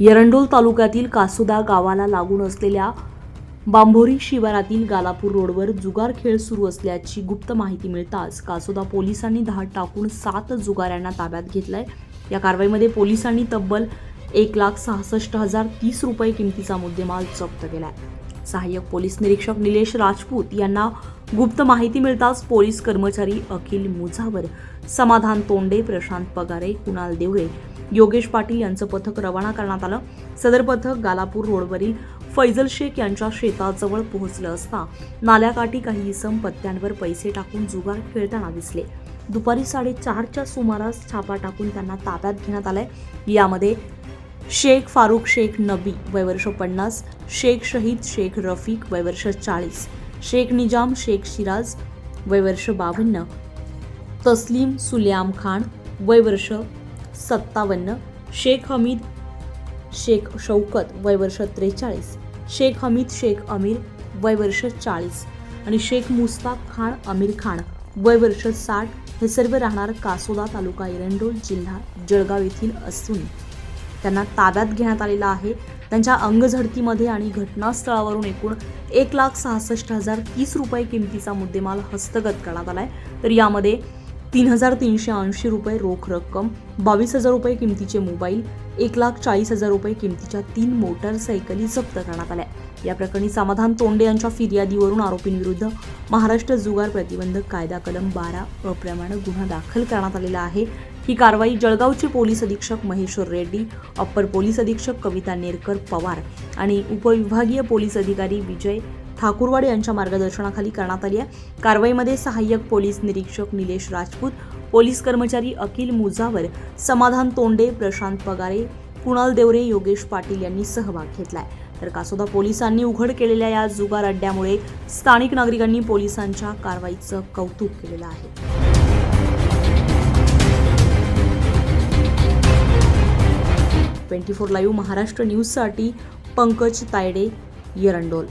एरंडोल तालुक्यातील कासुदा गावाला लागून असलेल्या बांभोरी शिवारातील गालापूर रोडवर जुगार खेळ सुरू असल्याची गुप्त माहिती मिळताच कासोदा पोलिसांनी धाड टाकून सात जुगाऱ्यांना ताब्यात घेतलाय. या कारवाईमध्ये पोलिसांनी तब्बल एक लाख सहासष्ट हजार तीस रुपये किमतीचा मुद्देमाल जप्त केलाय. सहाय्यक पोलीस निरीक्षक निलेश राजपूत यांना गुप्त माहिती मिळताच पोलीस कर्मचारी अखिल मुझावर समाधान तोंडे प्रशांत पगारे कुणाल देवळे योगेश पाटील यांचं पथक रवाना करण्यात आलं. सदर पथक गालापूर रोडवरील फैजल शेख यांच्या शेताजवळ पोहोचलं असता नाल्याकाठी काही इसम पत्त्यांवर पैसे टाकून जुगार खेळताना दिसले. दुपारी साडेचारच्या सुमारास छापा टाकून त्यांना ताब्यात घेण्यात आलंय. यामध्ये शेख फारुख शेख नबी वयवर्ष पन्नास शेख शहीद शेख रफीक वयवर्ष चाळीस शेख निजाम शेख शिराज वयवर्ष बावन्न तस्लीम सुल्याम खान वयवर्ष सत्तावन्न शेख हमीद शेख शौकत वयवर्ष त्रेचाळीस शेख हमीद शेख अमीर वयवर्ष चाळीस आणि शेख मुस्ताक खान अमीर खान वयवर्ष साठ हे सर्व राहणार कासोदा तालुका एरंडोल जिल्हा जळगाव येथील असून त्यांना ताब्यात घेण्यात आलेला आहे. त्यांच्या अंगझडतीमध्ये आणि घटनास्थळावरून एकूण एक लाख सहासष्ट हजार तीस रुपये किमतीचा मुद्देमाल हस्तगत करण्यात आला आहे तर यामध्ये तीन हजार तीनशे ऐंशी रुपये रोख रक्कम बावीस हजार रुपये किमतीचे मोबाईल एक लाख चाळीस हजार रुपये किमतीच्या तीन मोटारसायकली जप्त करण्यात आल्या. या प्रकरणी समाधान तोंडे यांच्या फिर्यादीवरून आरोपींविरुद्ध महाराष्ट्र जुगार प्रतिबंधक कायदा कलम बारा अप्रमाणे गुन्हा दाखल करण्यात आलेला आहे. ही कारवाई जळगावचे पोलीस अधीक्षक महेश्वर रेड्डी अप्पर पोलीस अधीक्षक कविता नेरकर पवार आणि उपविभागीय पोलीस अधिकारी विजय ठाकूरवाड यांच्या मार्गदर्शनाखाली करण्यात आली आहे. कारवाईमध्ये सहाय्यक पोलीस निरीक्षक निलेश राजपूत पोलीस कर्मचारी अकिल मुजावर समाधान तोंडे प्रशांत पगारे कुणाल देवरे योगेश पाटील यांनी सहभाग घेतलाय. तर कासोदा पोलिसांनी उघड केलेल्या या जुगार अड्ड्यामुळे स्थानिक नागरिकांनी पोलिसांच्या कारवाईचं कौतुक केलेलं आहे. ट्वेंटी फोर लाईव्ह महाराष्ट्र न्यूजसाठी पंकज तायडे येरंडोल.